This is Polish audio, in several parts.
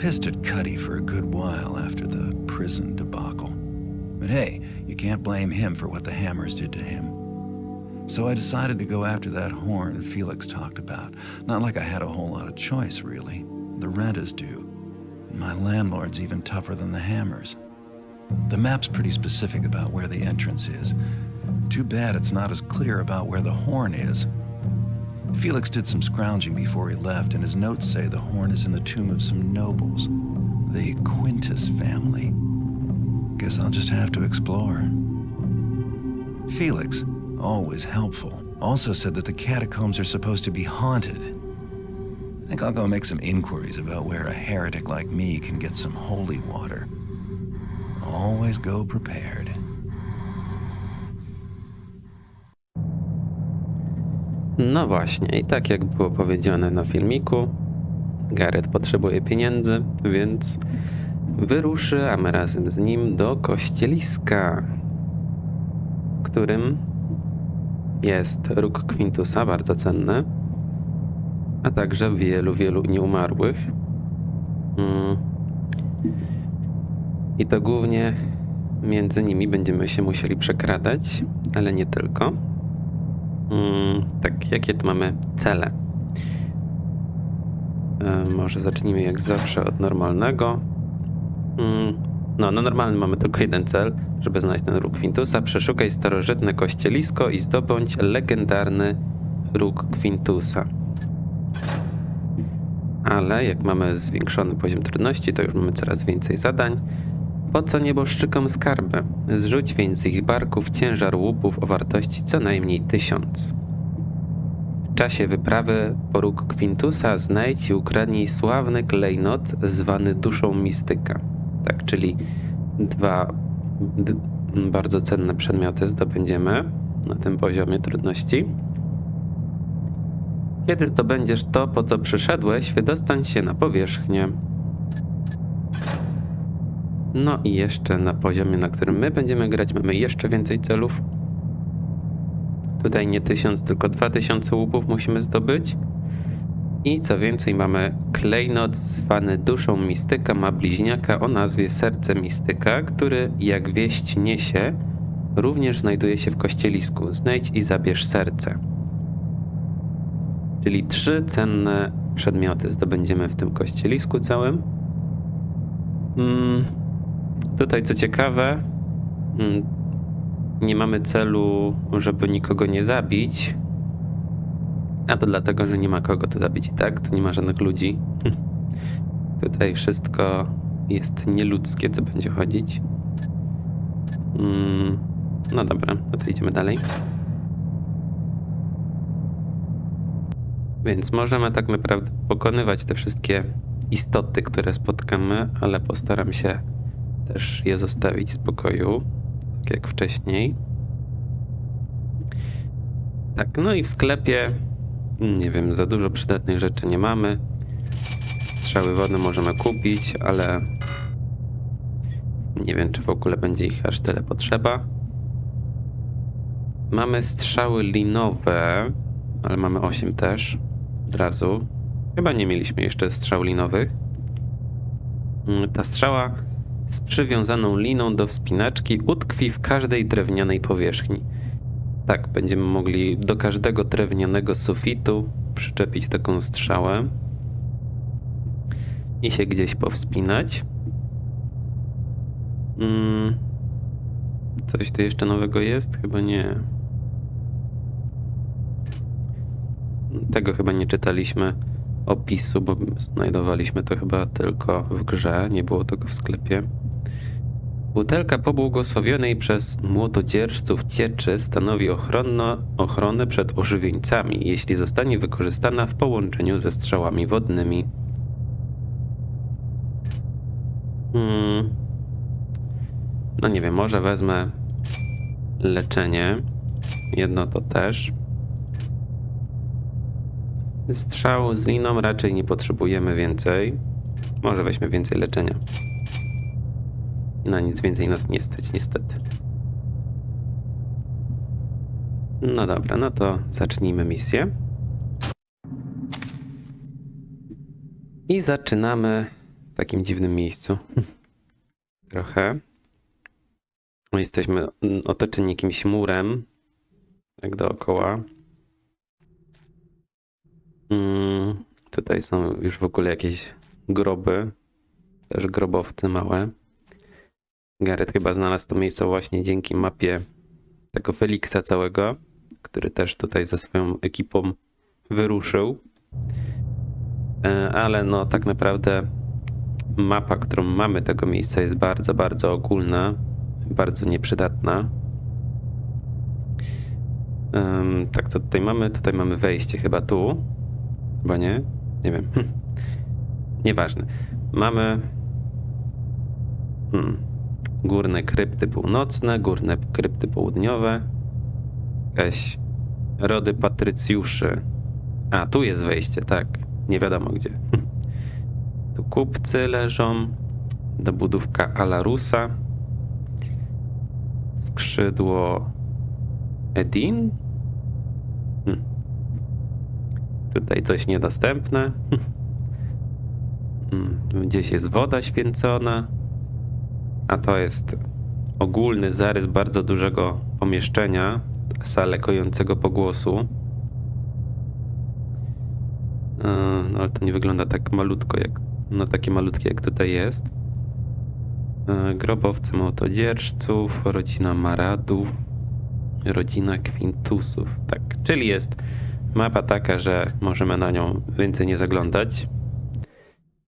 pissed at Cuddy for a good while after the prison debacle. But hey, you can't blame him for what the Hammers did to him. So I decided to go after that horn Felix talked about. Not like I had a whole lot of choice, really. The rent is due. My landlord's even tougher than the Hammers. The map's pretty specific about where the entrance is. Too bad it's not as clear about where the horn is. Felix did some scrounging before he left, and his notes say the horn is in the tomb of some nobles, the Quintus family. Guess I'll just have to explore. Felix, always helpful, also said that the catacombs are supposed to be haunted. I think I'll go make some inquiries about where a heretic like me can get some holy water. Always go prepared. No właśnie, i tak jak było powiedziane na filmiku, Gareth potrzebuje pieniędzy, więc wyruszy, a my razem z nim do kościeliska, w którym jest róg Quintusa, bardzo cenny, a także wielu, wielu nieumarłych. Mm. I to głównie między nimi będziemy się musieli przekradać, ale nie tylko. Mm, tak, jakie tu mamy cele? E, może zacznijmy jak zawsze od normalnego. Mm, no, na normalnym mamy tylko jeden cel, żeby znaleźć ten róg Quintusa. Przeszukaj starożytne kościelisko i zdobądź legendarny róg Quintusa. Ale jak mamy zwiększony poziom trudności, to już mamy coraz więcej zadań. Po co nieboszczykom skarby? Zrzuć więc z ich barków ciężar łupów o wartości co najmniej tysiąc. W czasie wyprawy po róg Quintusa znajdź i ukradnij sławny klejnot zwany duszą mistyka. Tak, czyli dwa bardzo cenne przedmioty zdobędziemy na tym poziomie trudności. Kiedy zdobędziesz to, po co przyszedłeś, wydostań się na powierzchnię. No i jeszcze na poziomie, na którym my będziemy grać, mamy jeszcze więcej celów. Tutaj nie 1000, tylko 2000 łupów musimy zdobyć. I co więcej, mamy klejnot zwany duszą mistyka, ma bliźniaka o nazwie Serce Mistyka, który, jak wieść niesie, również znajduje się w kościelisku. Znajdź i zabierz serce. Czyli trzy cenne przedmioty zdobędziemy w tym kościelisku całym. Mm, Tutaj co ciekawe, mm, nie mamy celu, żeby nikogo nie zabić. A to dlatego, że nie ma kogo tu zabić i tak, tu nie ma żadnych ludzi. Tutaj wszystko jest nieludzkie, co będzie chodzić. Mm, no dobra, no to idziemy dalej. Więc możemy tak naprawdę pokonywać te wszystkie istoty, które spotkamy, ale postaram się też je zostawić w spokoju, tak jak wcześniej. Tak, no i w sklepie, nie wiem, za dużo przydatnych rzeczy nie mamy. Strzały wodne możemy kupić, ale nie wiem, czy w ogóle będzie ich aż tyle potrzeba. Mamy strzały linowe, ale mamy 8 też od razu. Chyba nie mieliśmy jeszcze strzał linowych. Ta strzała z przywiązaną liną do wspinaczki utkwi w każdej drewnianej powierzchni. Tak, będziemy mogli do każdego drewnianego sufitu przyczepić taką strzałę i się gdzieś powspinać. Mm. Coś tu jeszcze nowego jest? Chyba nie. Tego chyba nie czytaliśmy opisu, bo znajdowaliśmy to chyba tylko w grze, nie było tego w sklepie. Butelka pobłogosławionej przez młotodzierżców cieczy stanowi ochronno, ochronę przed ożywieńcami, jeśli zostanie wykorzystana w połączeniu ze strzałami wodnymi. Hmm. No nie wiem, może wezmę leczenie. Jedno to też. Strzał z liną raczej nie potrzebujemy więcej. Może weźmy więcej leczenia. Na nic więcej nas nie stać, niestety. No dobra, no to zacznijmy misję. I zaczynamy w takim dziwnym miejscu. Trochę. No, Jesteśmy otoczeni jakimś murem, tak dookoła. Mm, tutaj są już w ogóle jakieś groby, też grobowce małe. Gareth chyba znalazł to miejsce właśnie dzięki mapie tego Feliksa całego, który też tutaj ze swoją ekipą wyruszył. E, Ale no tak naprawdę mapa, którą mamy tego miejsca jest bardzo, bardzo ogólna, bardzo nieprzydatna. Tak, co tutaj mamy? Tutaj mamy wejście chyba tu. Chyba nie? Nie wiem. Nieważne. Mamy hmm, górne krypty północne, górne krypty południowe. Jakaś rody patrycjuszy. A, tu jest wejście, tak. Nie wiadomo gdzie. Tu kupcy leżą. Dobudówka Alarusa. Skrzydło Edin. Hmm. Tutaj coś niedostępne. Hmm, Gdzieś jest woda święcona. A to jest ogólny zarys bardzo dużego pomieszczenia, salę kojącego pogłosu. E, No ale to nie wygląda tak malutko, jak, no takie malutkie jak tutaj jest. E, Grobowce motodzierżców, rodzina Maradów, rodzina Quintusów. Tak, czyli jest mapa taka, że możemy na nią więcej nie zaglądać.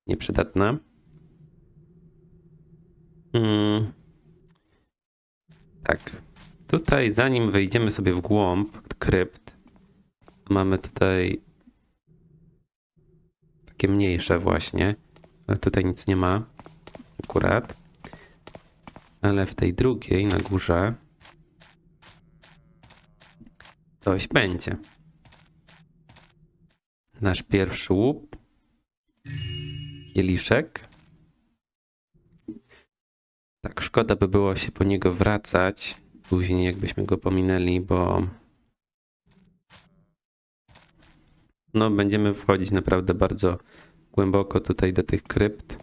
Nieprzydatna. Mm. Tak. Tutaj, zanim wejdziemy sobie w głąb krypt, mamy tutaj takie mniejsze właśnie, ale tutaj nic nie ma akurat. Ale w tej drugiej na górze coś będzie. Nasz pierwszy łup. Kieliszek. Tak, szkoda by było się po niego wracać. Później jakbyśmy go pominęli, bo no będziemy wchodzić naprawdę bardzo głęboko tutaj do tych krypt.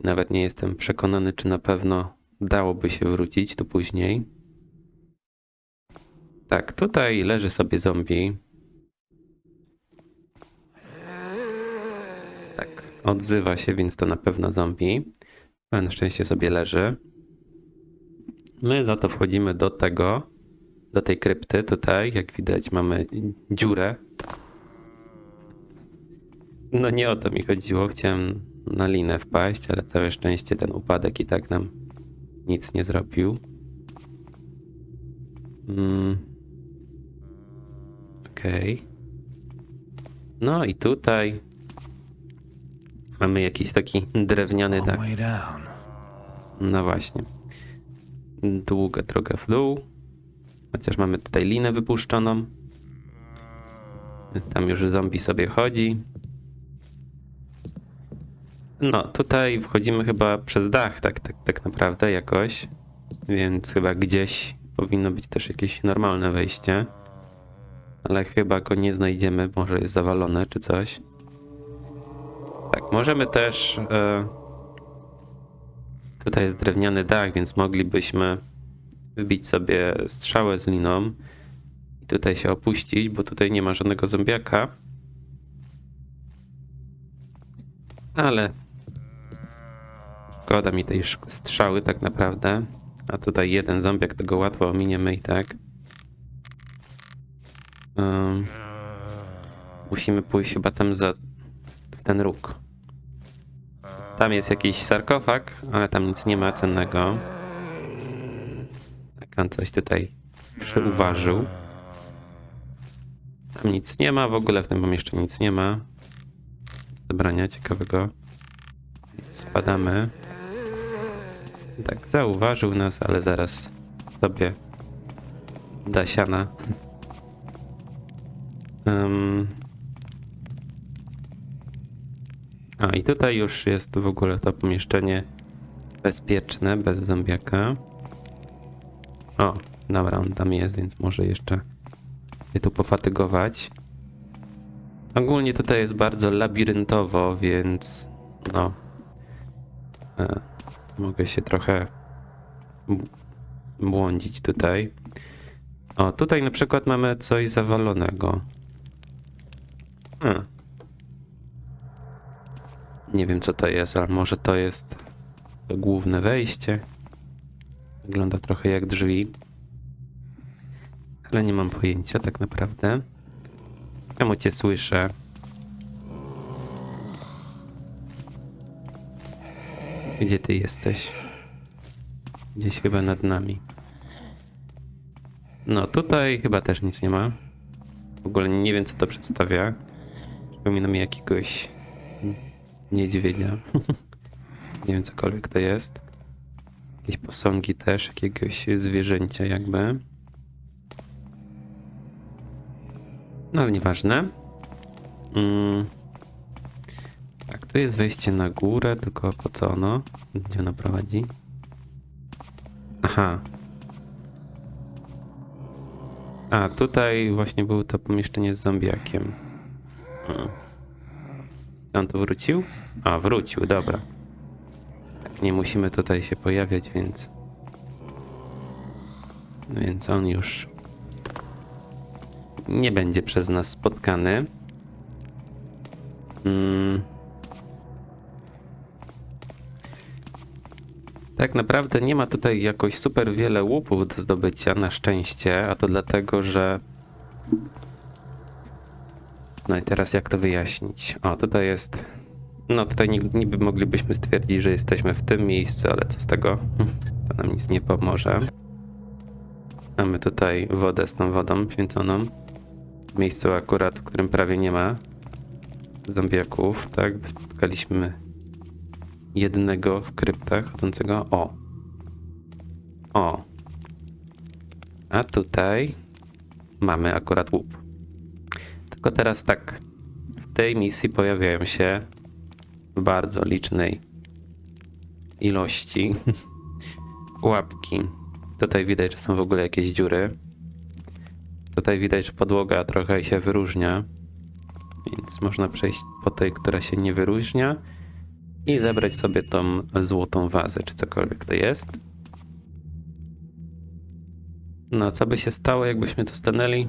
Nawet nie jestem przekonany, czy na pewno dałoby się wrócić tu później. Tak, tutaj leży sobie zombie. Tak, odzywa się, więc to na pewno zombie. Ale na szczęście sobie leży. My za to wchodzimy do tego, do tej krypty. Tutaj, jak widać, mamy dziurę. No nie o to mi chodziło. Chciałem na linę wpaść, ale całe szczęście ten upadek i tak nam nic nie zrobił. Mm. Okej. No i tutaj mamy jakiś taki drewniany down. No właśnie. Długa droga w dół. Chociaż mamy tutaj linę wypuszczoną. Tam już zombie sobie chodzi. No, tutaj wchodzimy chyba przez dach, tak, tak, tak naprawdę jakoś. Więc chyba gdzieś powinno być też jakieś normalne wejście. Ale chyba go nie znajdziemy, może jest zawalone czy coś. Możemy też. E, Tutaj jest drewniany dach, więc moglibyśmy wybić sobie strzałę z liną i tutaj się opuścić, bo tutaj nie ma żadnego zombiaka. Ale szkoda mi tej strzały tak naprawdę. A tutaj jeden zombiak, tego łatwo ominiemy i tak. Ym, musimy pójść chyba tam za w ten róg. Tam jest jakiś sarkofag, ale tam nic nie ma cennego. Tak on coś tutaj przyuważył. Tam nic nie ma, w ogóle w tym pomieszczeniu nic nie ma. Zebrania ciekawego. Spadamy. Tak, zauważył nas, ale zaraz sobie da siana. Em, A i tutaj już jest w ogóle to pomieszczenie bezpieczne, bez zombiaka. O, dobra, on tam jest, więc może jeszcze się tu pofatygować. Ogólnie tutaj jest bardzo labiryntowo, więc no. E, mogę się trochę błądzić tutaj. O, tutaj na przykład mamy coś zawalonego. Hmm. Nie wiem co to jest, ale może to jest to główne wejście. Wygląda trochę jak drzwi. Ale nie mam pojęcia tak naprawdę. Czemu cię słyszę? Gdzie ty jesteś? Gdzieś chyba nad nami. No tutaj chyba też nic nie ma. W ogóle nie wiem co to przedstawia. Przypomina mi jakiegoś niedźwiedzia. nie wiem cokolwiek to jest. Jakieś posągi też, jakiegoś zwierzęcia jakby. No ale nieważne. Mm. Tak, tu jest wejście na górę, tylko po co ono? Gdzie ono prowadzi? Aha. A, tutaj właśnie było to pomieszczenie z zombiakiem. Hmm. On tu wrócił? A, wrócił, dobra. Tak, nie musimy tutaj się pojawiać, więc... Więc on już nie będzie przez nas spotkany. Mm. Tak naprawdę nie ma tutaj jakoś super wiele łupów do zdobycia, na szczęście, a to dlatego, że. No i teraz jak to wyjaśnić? O, tutaj jest. No tutaj ni- niby moglibyśmy stwierdzić, że jesteśmy w tym miejscu, ale co z tego? To nam nic nie pomoże. Mamy tutaj wodę z tą wodą święconą. W miejscu akurat, w którym prawie nie ma zombiaków, tak? Spotkaliśmy jednego w kryptach chodzącego. O. O. A tutaj mamy akurat łup. Tylko teraz tak. W tej misji pojawiają się w bardzo licznej ilości łapki. Tutaj widać, że są w ogóle jakieś dziury. Tutaj widać, że podłoga trochę się wyróżnia. Więc można przejść po tej, która się nie wyróżnia i zebrać sobie tą złotą wazę, czy cokolwiek to jest. No, co by się stało, jakbyśmy tu stanęli?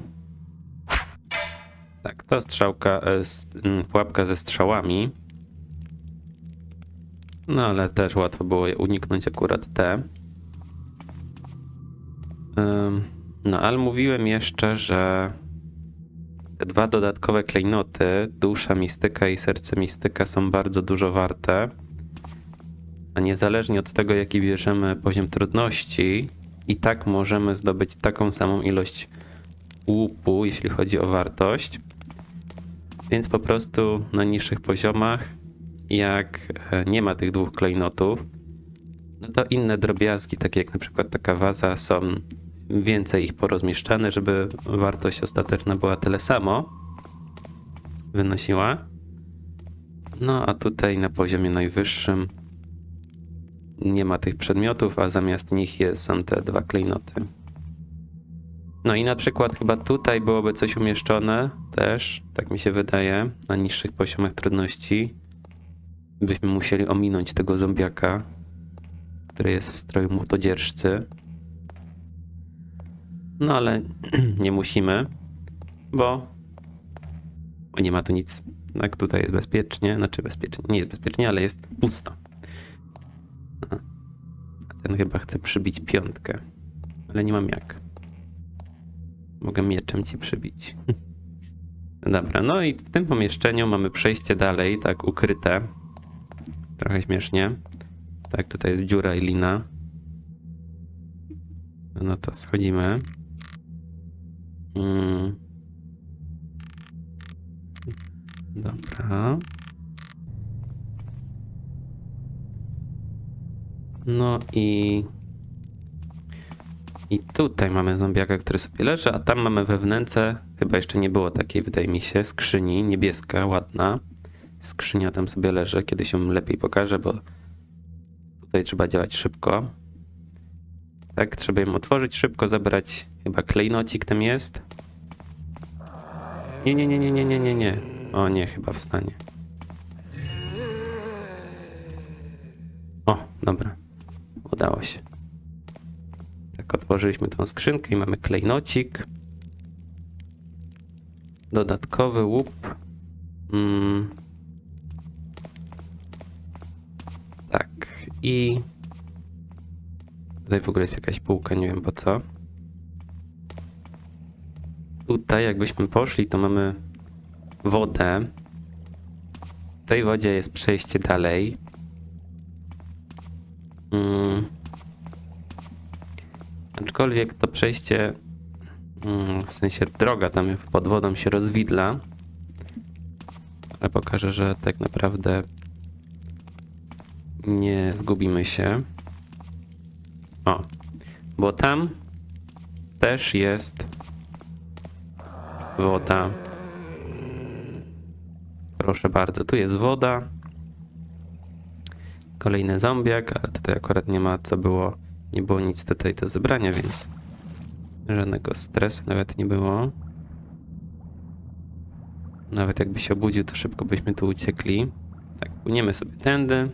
Tak, to strzałka, e, s- m, pułapka ze strzałami. No, ale też łatwo było je uniknąć akurat te. No, ale mówiłem jeszcze, że te dwa dodatkowe klejnoty, dusza mistyka i serce mistyka są bardzo dużo warte. A niezależnie od tego, jaki bierzemy poziom trudności, i tak możemy zdobyć taką samą ilość łupu, jeśli chodzi o wartość. Więc po prostu na niższych poziomach, jak e, nie ma tych dwóch klejnotów, no to inne drobiazgi, takie jak na przykład taka waza, są więcej ich porozmieszczane, żeby wartość ostateczna była tyle samo wynosiła. No a tutaj na poziomie najwyższym nie ma tych przedmiotów, a zamiast nich jest, są te dwa klejnoty. No i na przykład chyba tutaj byłoby coś umieszczone też, tak mi się wydaje, na niższych poziomach trudności. Byśmy musieli ominąć tego zombiaka, który jest w stroju młotodzierżcy. No ale nie musimy, bo, nie ma tu nic. Tak, tutaj jest bezpiecznie, znaczy bezpiecznie, nie jest bezpiecznie, ale jest pusto. Ten chyba chce przybić piątkę, ale nie mam jak. Mogę mieczem ci przybić. Dobra, no i w tym pomieszczeniu mamy przejście dalej, tak ukryte. Trochę śmiesznie. Tak, tutaj jest dziura i lina. No to schodzimy. Mm. Dobra. No i. I tutaj mamy zombiaka, który sobie leży, a tam mamy we wnęce, chyba jeszcze nie było takiej, wydaje mi się, skrzyni, niebieska, ładna. Skrzynia tam sobie leży, kiedyś ją lepiej pokażę, bo tutaj trzeba działać szybko. Tak, trzeba ją otworzyć szybko, zabrać chyba klejnocik tam jest. Nie, nie, nie, nie, nie, nie, nie, nie. O nie, chyba wstanie. O, dobra. Udało się. Tak, otworzyliśmy tą skrzynkę i mamy klejnocik. Dodatkowy łup. Mm. Tak, i tutaj w ogóle jest jakaś półka, nie wiem po co. Tutaj jakbyśmy poszli, to mamy wodę. W tej wodzie jest przejście dalej. Mm. Aczkolwiek to przejście, mm, w sensie droga tam pod wodą się rozwidla. Ale pokażę, że tak naprawdę nie zgubimy się. O, bo tam też jest woda. Proszę bardzo, tu jest woda. Kolejny zombiak, ale tutaj akurat nie ma co było, nie było nic tutaj do zebrania, więc żadnego stresu nawet nie było. Nawet jakby się obudził, to szybko byśmy tu uciekli. Tak, płyniemy sobie tędy.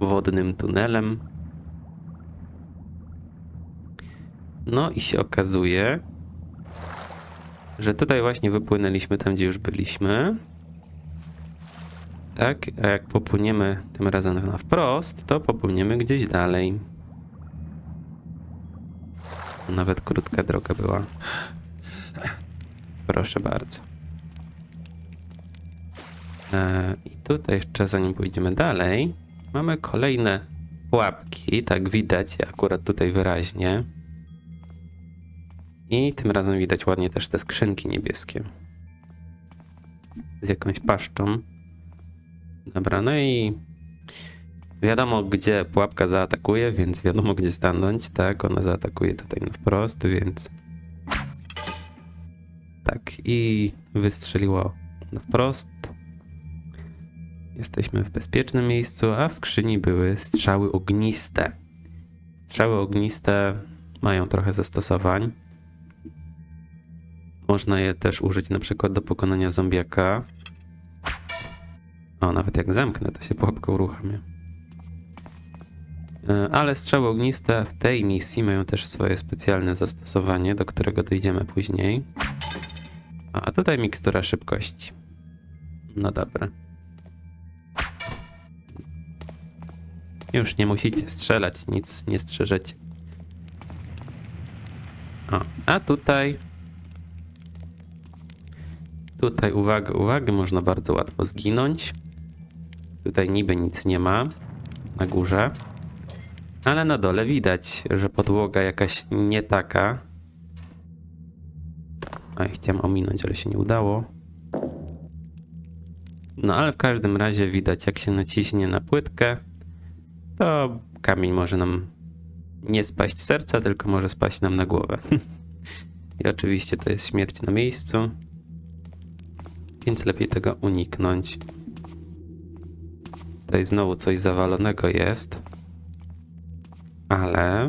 Wodnym tunelem. No i się okazuje, że tutaj właśnie wypłynęliśmy tam, gdzie już byliśmy. Tak, a jak popłyniemy tym razem na wprost, to popłyniemy gdzieś dalej. Nawet krótka droga była. Proszę bardzo. E, I tutaj jeszcze zanim pójdziemy dalej, mamy kolejne pułapki, tak widać akurat tutaj wyraźnie. I tym razem widać ładnie też te skrzynki niebieskie. Z jakąś paszczą. Dobra, no i wiadomo, gdzie pułapka zaatakuje, więc wiadomo, gdzie stanąć. Tak, ona zaatakuje tutaj na wprost, więc... Tak, i wystrzeliło na wprost. Jesteśmy w bezpiecznym miejscu, a w skrzyni były strzały ogniste. Strzały ogniste mają trochę zastosowań. Można je też użyć na przykład do pokonania zombiaka. O, nawet jak zamknę, to się pułapka uruchamia. E, Ale strzały ogniste w tej misji mają też swoje specjalne zastosowanie, do którego dojdziemy później. A tutaj mikstura szybkości. No dobra. Już nie musicie strzelać, nic nie strzeżecie. O, a tutaj Tutaj uwaga, uwaga, można bardzo łatwo zginąć. Tutaj niby nic nie ma na górze. Ale na dole widać, że podłoga jakaś nie taka. A chciałem ominąć, ale się nie udało. No ale w każdym razie widać, jak się naciśnie na płytkę, to kamień może nam nie spaść z serca, tylko może spaść nam na głowę. I oczywiście to jest śmierć na miejscu więc lepiej tego uniknąć. Tutaj znowu coś zawalonego jest, ale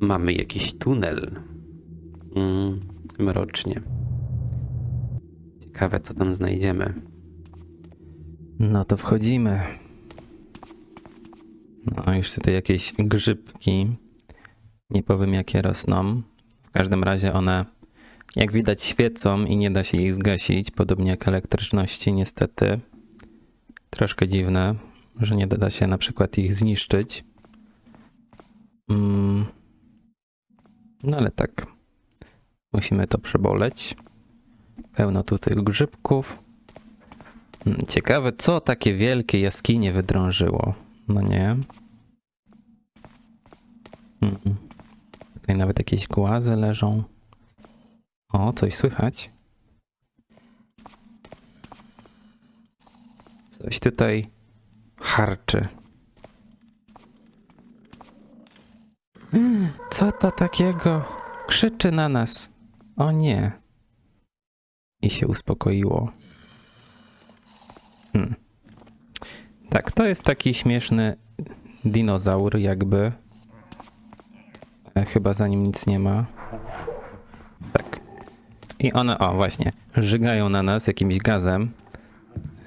mamy jakiś tunel. Mm, mrocznie. Ciekawe, co tam znajdziemy. No to wchodzimy. No, już tutaj jakieś grzybki. Nie powiem, jakie rosną. W każdym razie one jak widać świecą i nie da się ich zgasić, podobnie jak elektryczności niestety. Troszkę dziwne, że nie da się na przykład ich zniszczyć. Mm. No ale tak. Musimy to przeboleć. Pełno tutaj grzybków. Mm, Ciekawe, co takie wielkie jaskinie wydrążyło. No nie. Mm. Tutaj nawet jakieś głazy leżą. O, coś słychać. Coś tutaj harczy. Co to takiego? Krzyczy na nas. O nie. I się uspokoiło. Hmm. Tak, to jest taki śmieszny dinozaur, jakby. E, Chyba za nim nic nie ma. Tak. I one, o właśnie, żygają na nas jakimś gazem,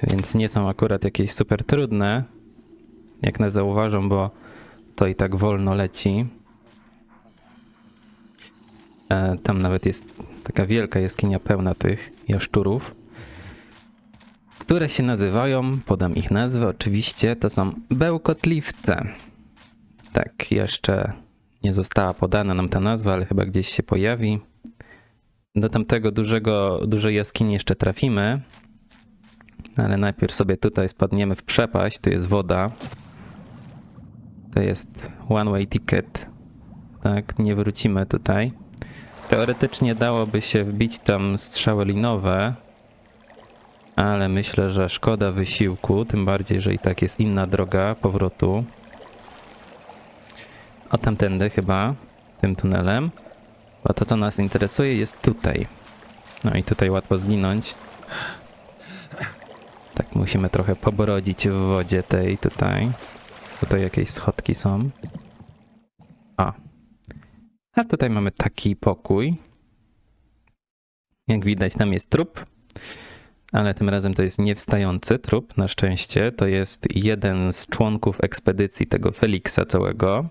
więc nie są akurat jakieś super trudne, jak nas zauważą, bo to i tak wolno leci. E, tam nawet jest taka wielka jaskinia pełna tych jaszczurów, które się nazywają, podam ich nazwę oczywiście, to są bełkotliwce. Tak, jeszcze nie została podana nam ta nazwa, ale chyba gdzieś się pojawi. Do tamtego dużego, dużej jaskini jeszcze trafimy, ale najpierw sobie tutaj spadniemy w przepaść, tu jest woda. To jest one way ticket. Tak, nie wrócimy tutaj. Teoretycznie dałoby się wbić tam strzały linowe, ale myślę, że szkoda wysiłku, tym bardziej, że i tak jest inna droga powrotu. O tamtędy chyba, tym tunelem. Bo to, co nas interesuje, jest tutaj. No i tutaj łatwo zginąć. Musimy trochę pobrodzić w wodzie tej tutaj. Tutaj jakieś schodki są. O. A tutaj mamy taki pokój. Jak widać, tam jest trup. Ale tym razem to jest niewstający trup, na szczęście. To jest jeden z członków ekspedycji tego Feliksa całego.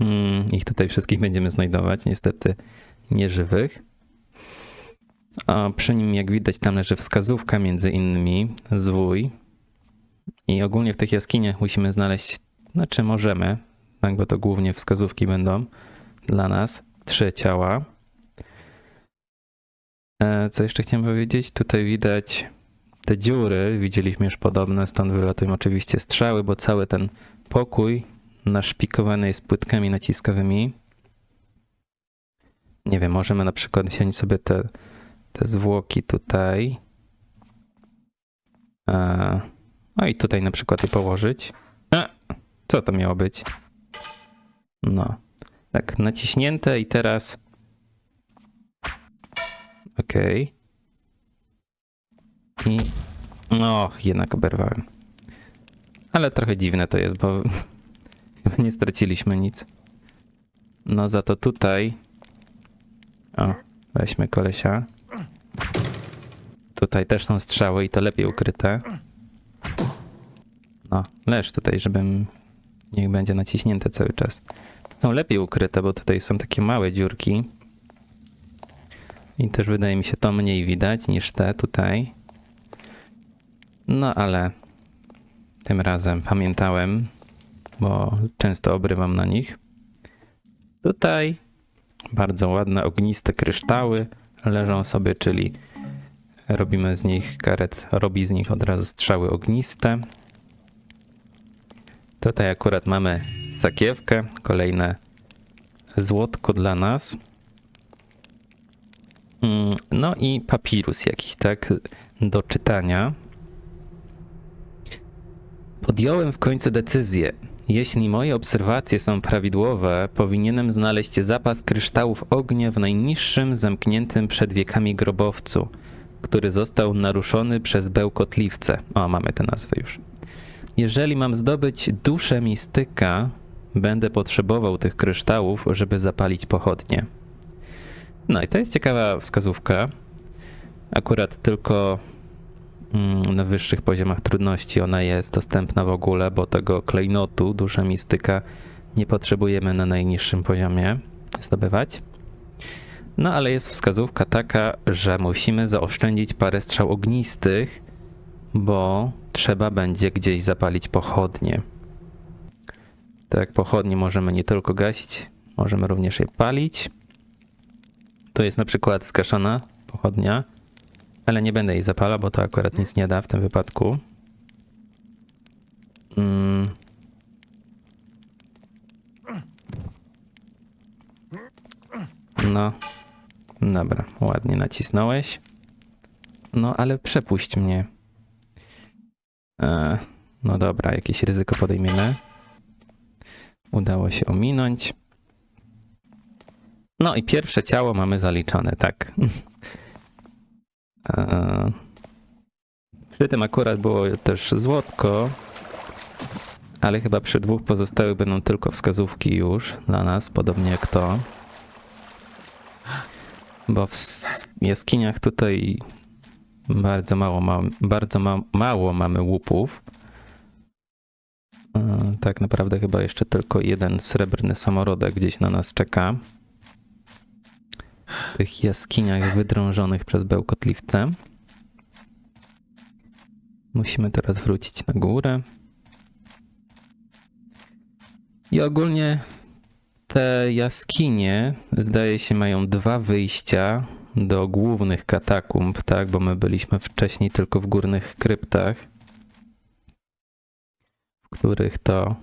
Mm, ich tutaj wszystkich będziemy znajdować, niestety nieżywych. A przy nim, jak widać, tam leży wskazówka między innymi, zwój. I ogólnie w tych jaskiniach musimy znaleźć, znaczy możemy, tak, bo to głównie wskazówki będą dla nas, trzy ciała. E, Co jeszcze chciałem powiedzieć? Tutaj widać te dziury, widzieliśmy już podobne, stąd wylatują oczywiście strzały, bo cały ten pokój naszpikowany jest płytkami naciskowymi. Nie wiem, możemy na przykład wziąć sobie te, te zwłoki tutaj. E, No i tutaj na przykład je położyć. A, co to miało być? No, tak, naciśnięte i teraz. Okej. I. O, jednak oberwałem. Ale trochę dziwne to jest, bo nie straciliśmy nic. No za to tutaj. O, weźmy kolesia. Tutaj też są strzały i to lepiej ukryte. No, leż tutaj, żebym. Niech będzie naciśnięte cały czas. To są lepiej ukryte, bo tutaj są takie małe dziurki. I też wydaje mi się to mniej widać niż te tutaj. No ale tym razem pamiętałem, bo często obrywam na nich. Tutaj bardzo ładne ogniste kryształy leżą sobie, czyli robimy z nich, karet robi z nich od razu strzały ogniste. Tutaj akurat mamy sakiewkę, kolejne złotko dla nas. Mm, No i papirus jakiś, tak, do czytania. Podjąłem w końcu decyzję. Jeśli moje obserwacje są prawidłowe, powinienem znaleźć zapas kryształów ognia w najniższym zamkniętym przed wiekami grobowcu, który został naruszony przez bełkotliwce. O, mamy tę nazwę już. Jeżeli mam zdobyć duszę mistyka, będę potrzebował tych kryształów, żeby zapalić pochodnie. No i to jest ciekawa wskazówka. Akurat tylko mm, na wyższych poziomach trudności ona jest dostępna w ogóle, bo tego klejnotu, dusza mistyka, nie potrzebujemy na najniższym poziomie zdobywać. No ale jest wskazówka taka, że musimy zaoszczędzić parę strzał ognistych, bo trzeba będzie gdzieś zapalić pochodnie. Tak, pochodnie możemy nie tylko gasić, możemy również je palić. To jest na przykład skaszana pochodnia, ale nie będę jej zapala, bo to akurat nic nie da w tym wypadku. Mm. No, dobra, ładnie nacisnąłeś. No, ale przepuść mnie. E, no dobra, jakieś ryzyko podejmiemy. Udało się ominąć. No i pierwsze ciało mamy zaliczone, tak. E, Przy tym akurat było też złotko, ale chyba przy dwóch pozostałych będą tylko wskazówki już dla nas, podobnie jak to. Bo w jaskiniach tutaj bardzo mało, ma, bardzo ma, mało mamy łupów. E, Tak naprawdę chyba jeszcze tylko jeden srebrny samorodek gdzieś na nas czeka. W tych jaskiniach wydrążonych przez bełkotliwce. Musimy teraz wrócić na górę. I ogólnie te jaskinie, zdaje się, mają dwa wyjścia do głównych katakumb, tak? Bo my byliśmy wcześniej tylko w górnych kryptach, w których to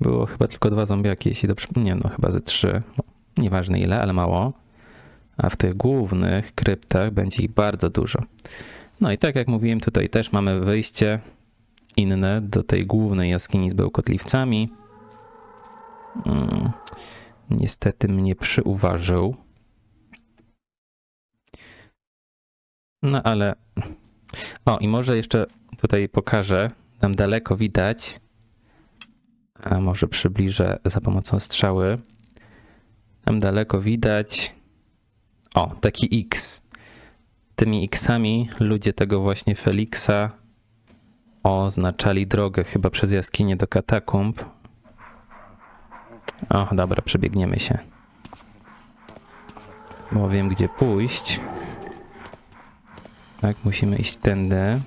było chyba tylko dwa zombiaki, jeśli dobrze. Nie, no chyba ze trzy. No, nieważne ile, ale mało. A w tych głównych kryptach będzie ich bardzo dużo. No i tak jak mówiłem, tutaj też mamy wyjście inne do tej głównej jaskini z bełkotliwcami. Mm, niestety mnie przyuważył. No ale. O, i może jeszcze tutaj pokażę. Tam daleko widać. A może przybliżę za pomocą strzały. Tam daleko widać. O, taki X. Tymi X-ami ludzie tego właśnie Feliksa oznaczali drogę chyba przez jaskinię do katakumb. O, dobra, przebiegniemy się. Bo wiem, gdzie pójść. Tak, musimy iść tędy.